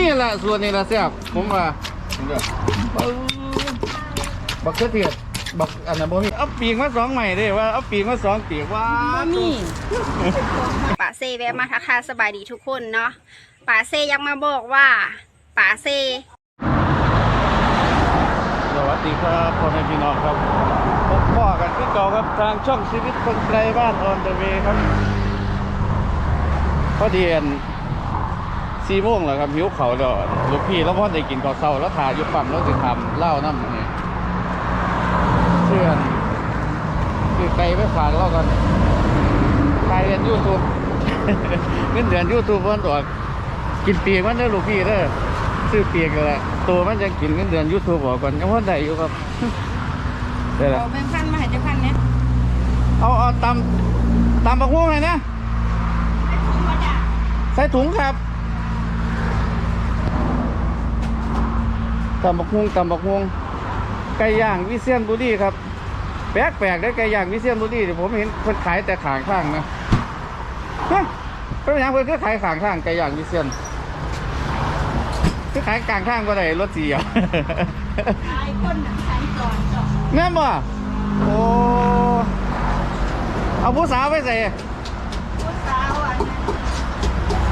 นี่แหละส่วนนี้ละแซ่บผมว่าเด้อเออบักเขือเทศบักอันนั้นบ่มีเอาปีกมาสองใหม่เด้ว่าเอาปีกมาสองปีกว่ามีป๋าเซแวะมาทักทายสบายดีทุกคนเนาะป๋าเซยังมาบอกว่าป๋าเซสวัสดีครับพ่อแม่พี่น้องครับพบพ่อกันคือเก่าครับทางช่องชีวิตคนไกลบ้านออนเดอะเวครับพอดีอัน สี่โมงแล้วครับหิวเขาวแล้วลูกพี่แล้วพ่อได้กินข้าวเช้าแล้วถ่ายอยู่ปั๊มแล้วสิทำเหล้าน้ำนี่เพื่อนคือไกลไปฝากเรากันถ่ายเรียนยูทูบเงินเดือนยูทูบมันตัวกินปีกมันเด้อลูกพี่เด้อซื้อปีกกันแหละตัวมันจะกินเงินเดือนยูทูบออกก่อนยังพ่อได้อยู่ครับได้ละเอาแบงค์พันมาให้เจ้าพันเนี่ยเอาเอาตำตำบักม่วงเลยนะใส่ถุงครับ ตำบักม่วงตำบักม่วงไก่ย่างวิเชียนบุรีครับ แปลกแปลกๆได้อไก่ย่างวิเชียนบุรีเดี๋ยวผมเห็นเพิ่นขายแต่ขางข้างนะฮะเป็นอย่างเพิ่นก็ขายขางข้างไก่ย่างวิเชียนคือขายกลางข้างก็ได้รถเสียไอ้คนหนังฉันก่อนจบแม่นบ่โอ้เอาผู้สาวไปใส่ผู้สาวอะ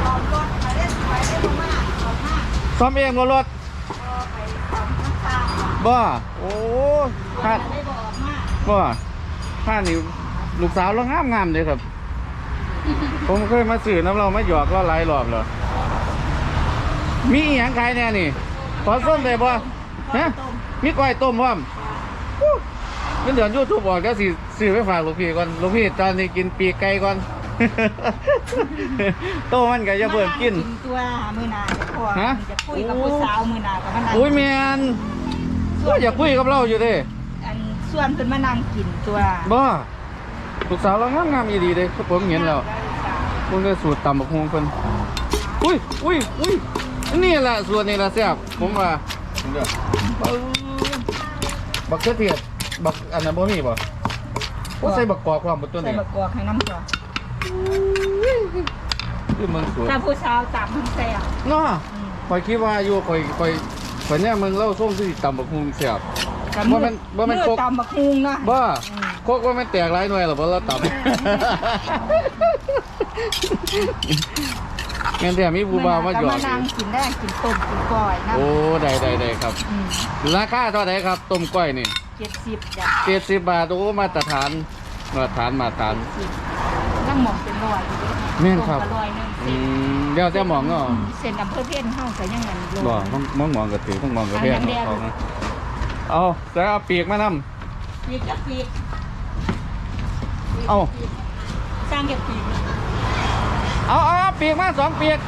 สอบรถมาเล่นไปเล่นมากสอบมากซ้อมเองบ่รถ บ่โอ้ท่าได้บอกมากบ่ท่านี่ลูกสาวเรางามงามๆเลยครับ ผมเคยมาสื่อน้ำเรามาหยอกเราหลายรอบแล้วมีอหยังขายแน่นี่ขอส้มได้บ่ฮะมีก้อยต้มพร้อมอู้เงินเดือนยูทูบออกก็สิซื้อไปฝากลูกพี่ก่อนลูกพี่ตอนนี้กินปีกไก่ก่อน โตมันก็จะเบิ่มกิน ตัวมือนาจะพอฮะ จะคุยกับผู้สาวมือนากับมันนั่งอุ้ยแมน ก็อยากคุยกับเราอยู่เด้อันส่วนเป็นมานั่งกินตัวบ่ลูกสาวเรางามงามๆอีดีเลยผมเห็นแล้วคุณก็สูตรตำบักฮวงเพิ่นอุ้ยอุ้ยอุ้ยนี่แหละส่วนนี้ละแซ่บผมว่าเด้อเออบักเขือเทศบักอันนั้นบ่มีบ่ก็ใส่บักกอกความบนตัวใส่นี้บะกอกให้น้ำตัวคือเมืองสวยถ้าผู้สาวจับมันแซ่บเนาะข่อยคิดว่าอยู่ข่อยข่อย ข่อยเนี่ยเมืองเล่าส้มที่ตำบักฮวงแซ่บบ่แม่นบ่แม่นเลือโคดกตำบักฮุงนะบ้าโคกว่ามันแตกหลายหน่วยหรอเพราะเราต่ำงั้นแต่มีผู้บ่าวมาหยอกมานั่งกินได้กินต้มกินก้อยนะโอ้ได้ได้ได้ครับราคาเท่าไหร่ครับต้มก้อยนี่เจ็ดสิบจ้ะเจ็ดสิบบาทโอ้มาตรฐานมาตรฐานมาตรฐานสิบนั่งหมองเป็นร้อยอยู่เด้ แม่นครับต้มก็ร้อยหนึงอืมเดี๋ยวจะมองเนาะเส้นอำเภอเพี้ยนเฮาก็ยังงั้นโล บ่ต้องมองมองกระตือต้องมองกระเพียงอันนั้นแดงเอานะเอาจะเอาปีกมานำปีกกับปีกเอาสร้างเก็บปีกเอาเอาเอาปีกมาสองปีก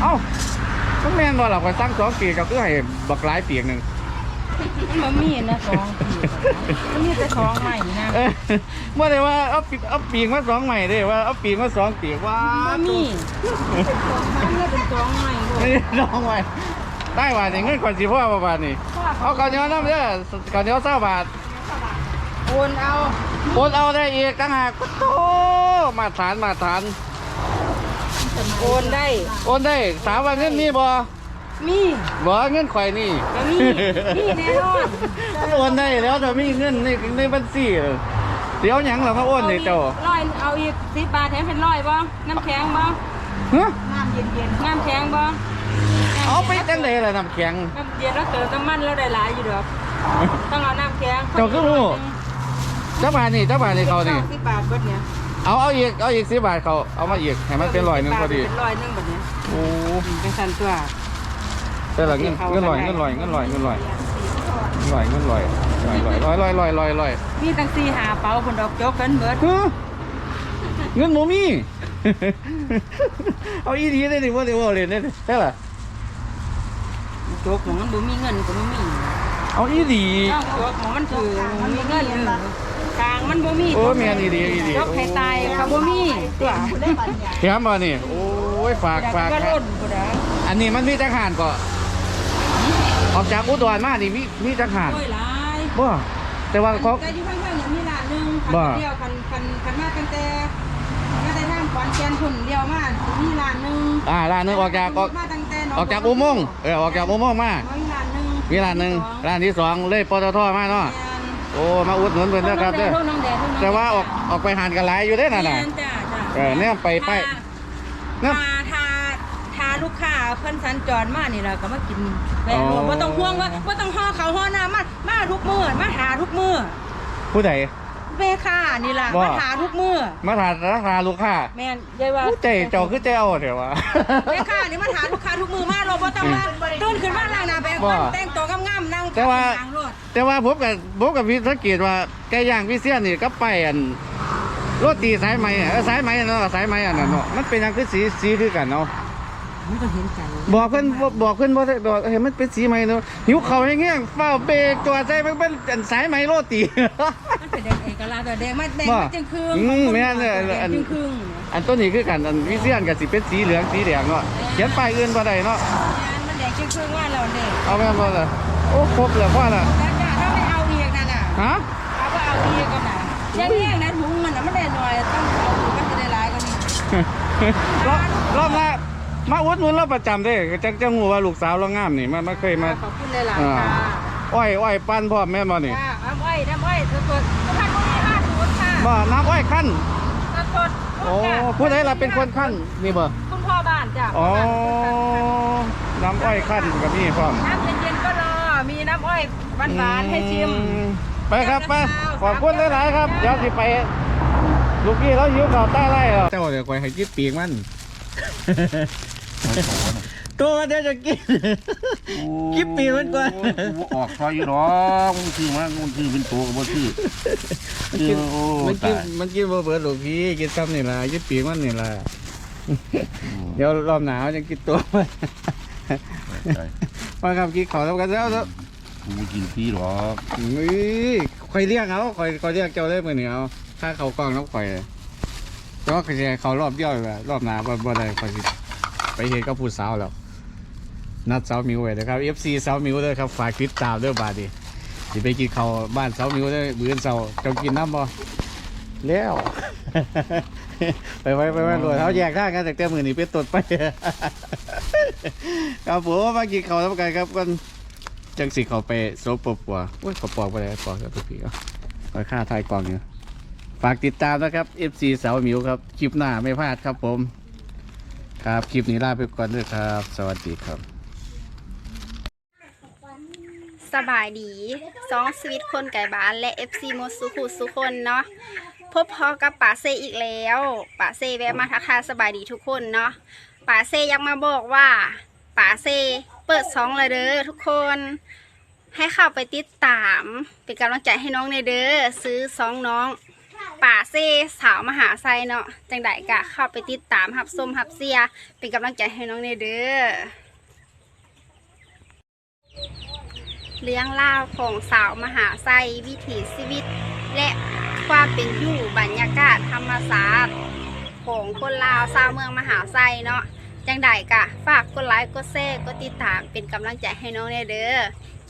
เอาต้องแม่นบ่ล่ะข่อยสั่งสองปีกก็คือให้บักหลายปีกหนึง มันมีนะสองปีกมันมีแต่ของใหม่นะเอ้ยเมื่อไหร่ว่าเอาปีเอาปีกมาสองใหม่เด้ว่าเอาปีกมาสองปีกว่ามันมีมันมีเป็นของใหม่ด้วยนี่สองใหม่ได้บาทนี่เงินก่อนสิพ่อประบาทนี่เอาข้าวเหนียวน้ำเด้อข้าวเหนียวเศร้าบาทโอนเอาโอนเอาได้อีกตั้งหากโอ้มาฐานมาฐานโอนได้โอนได้ถามว่าเงินมีบ่ มี บ่เงินข่อยนี่ก็มีมีแน่นอน มันโอนได้แล้วแต่มีเงินในในบัญชีเดี๋ยวหยังเรามาโอนนี่เจ้าร้อยเอาอีกสิบบาทแถมเป็นร้อยบ่น้ำแข็งบ่ฮะน้ำเย็นๆน้ำแข็งบ่เอาไปจังไดล่ะน้ำแข็งน้ำเย็นแล้วเติมน้ำมันแล้วได้หลายอยู่ดอกต้องเอาน้ำแข็งเจ้าคือรู้เจ้าบาทนี่เจ้าบาทนี่เขานี่สิบบาทเบิดเนี่ยเอาเอาอีกเอาอีกสิบบาทเขาเอามาอีกให้มันเป็นร้อยหนึงพอดีเป็นร้อยหนึงแบบเนี้ยโอ้เป็นสันตัว แต่ละเงินเงินลอยเงินลอยเงินลอยเงินลอยเงินลอยเงินลอยลอยลอยลอยลอยลอยมีตั้งสี่หาเป๋าคนดอกจกกันเบิดเงินโมมี่เอาอีทีได้ดิว่าเดี๋ยวว่าเรียนได้ใช่ล่ะจกของมันบ่มีเงินก็บ่มีเอาอีดีจกของมันถือมันมีเงินกลางมันบ่มีโอ้แม่นอีดีอีดีจกให้ตายก็บ่มีตัวแถมมานี่โอ้ยฝากฝากอันนี้มันมีจักรหานก็ ออกจากอุดรมานี่มีมีจักรหานโอ้ยหลายบ่แต่ว่าเขา แต่อยู่ข้างๆเนี่ยมีร้านหนึงบ่คันเดียวคันคันคันมาตั้งแต่มาได้ทางขอนแก่นพุ่นเดียวมาสิมีร้านหนึงอ่าร้านหนึงออกจากออกมาตั้งแต่น้งออกจากอุโมงค์เออออกจากอุโมงค์มาน้องร้านหนึ่งมีร้านหนึ่งร้านที่สองเลยปตทมาเนาะโอ้มาอุดหนุนเพิ่นเด้อครับเด้อน้องแดดน้องแดดแต่ว่าออกออกไปหานกันหลายอยู่เด้อน่ะน่ะ แม่จ้าจ้าเออเนี่ยไปไปถ้าถ้าถ้าลูกค้า เพิ่นสัญจรมานี่เราก็มากินแม่อ๋อบ่ต้องห่วงว่าบ่ต้องห่อเขาวห่อน้ำมามาทุกมื้อมาหาทุกมื้อผู้ใดแม่ค้านี่ล่ะบ่มาหาทุกมื้อมาทานราคาลูกค้าแม่นยายว่าผู้ใจเจ้าคือใจเอาเถอะวะแม่ค้านี่มาหาลูกค้าทุกมื้อมาเราบ่ต้องมาตื่นขึ้นมาล้างหน้าแปรงฟันบ่แต่งตัวงามๆนั่งแต่ว่าล้างรถแต่ว่าผมกับผมกับพี่สังเกตว่าไก่ย่างพี่เสี้ยนนี่ก็ไปอันโรตีสายไหมอะเออสายไหมเนาะสายไหมอันนั้นเนาะมันเป็นหยังคือสีสีคือกันเนาะ มันก็เห็นใจบอกเพิ่นบอกบอกเพิ่นบ่ได้บอกเห็นมันเป็นสีไหมเนาะหิวเขาวแห้งๆเฝ้าเบรกตัวใจมันเป็นอันสายไหมโรตีมันเป็นแดงเอกลักษณ์ตัวแดงมันแดงบ่มันจึงครึ่งอืมแม่นเลยแดอังนจึงครึ่งอันต้นนี้คือกันอันพี่เสี้ยนก็สิเป็นสีเหลืองสีแดงเนาะเขียนป้ายอื่นบ่ได้เนาะมันแดงจึงครึ่งว่าเราเด็กเอาแม่นบ่ล่ะโอ้ครบแล้วพ่อน่ะแล้วจ้ะถ้าไม่เอาอีกนั่นน่ะฮะเอาก็เอาอีกกันน่ะยังแห้งนะถุงมันน่ะมันได้หน่อยต้องเอาอีกมันจะได้หลายกว่านี้รอบรอบละ มาอุดหนุนเราประจำเด้จังจังหูว่าลูกสาวเรางามนี่มันมันเคยมาขอบคุณหลายอ่าๆค่ะอ้อยอ้อยปั้นพร้อมแม่นบ่นี่จ้าน้ำอ้อยน้ำอ้อยสดๆทุกท่านก็มีห้าถุงค่ะบ่น้ำอ้อยขั้นสดๆโอ้ผู้ใดล่ะเป็นคนขั้นนี่บ่คุณพ่อบ้านจ้ะอ๋อน้ำอ้อยขั้นกับนี่พร้อมน้ำเย็นๆก็รอมีน้ำอ้อยหวานๆให้ชิมอืไปครับไปเดี๋ยวจะขอบคุณหลายๆครับเดี๋ยวสิไปลูกพี่เราหิวข้าวใต้ไร่แล้วเจ้าเดี๋ยวคอยให้กินปีกมัน ตัวเดี๋ยวจะกิน กิ๊บปีมันก่อนออกซอยอยู่หรอกมันคือมันมันคือเป็นตัวกับบ่คือมันกินโอ้มันกินตายมันกินบ่เบิดหรอกพี่กินซ้ำนี่ล่ะกินปีกมันนี่ล่ะเดี๋ยวรอบหนาวจะกินตัวมันใช่มาครับกินข้าวแล้วกันแล้วแล้วกูไม่กินพี่หรอกอุ้ยคอยเรียกเอาคอยคอยเรียกเจ้าเลยมื้อนี้เอาถ้าเขากล้องน้ำข่อยแต่ว่าเขาจะเขารอบเดียวเลยล่ะรอบหน้าบ่บ่ได้คอยสิ ไปเฮ็ดกับผู้สาวแล้วนัดสาวมิวไว้นะครับ FC สาวมิวเด้อครับฝากติดตามด้อบาดนีสิไปกินข้าวบ้านสาวมิวเด้อมื้อนเสาร์เจ้ากินน้ำบ่แล้ว ไปไว้ไปไว้รวยเขาแยกทางกันจากแต่มื้อนี้เป็นต้นไป ครับผมมากินข้าวแล้วกันครับกันจังสิเขาไปโซปปัวโอ้ยขอปอกไปเลยปอกกับพี่เอาขอค่าทายกล่องอยู่ฝากติดตามนะครับ FC สาวมิวครับ คลิปหน้าไม่พลาดครับผม ครับ คลิปนี้ลาไปก่อนด้วยครับ สวัสดีครับ สบายดีสองสวิตคนไก่บ้านและ FC มดสุขุสุคนเนาะพบพอกับป๋าเซอีกแล้วป๋าเซแวะมาทักทายสบายดีทุกคนเนาะป๋าเซยังมาบอกว่าป๋าเซเปิดสองเลยเด้อทุกคน ให้เข้าไปติดตาม เป็นกำลังใจให้น้องในเด้อซื้อสองน้อง ป่าเซสาวมหาไซเนาะจังไดกะเข้าไปติดตามหับส้มหับเสีย เป็นกำลังใจให้น้องในเด้อเรื่องราวของสาวมหาไซวิถีชีวิต และความเป็นอยู่บรรยากาศธรรมศาสตร์ของคนลาวชาวเมืองมหาไซเนาะจังใดกะฝากกดไลค์กดแชร์กดติดตามเป็นกำลังใจให้น้องเนเด้อ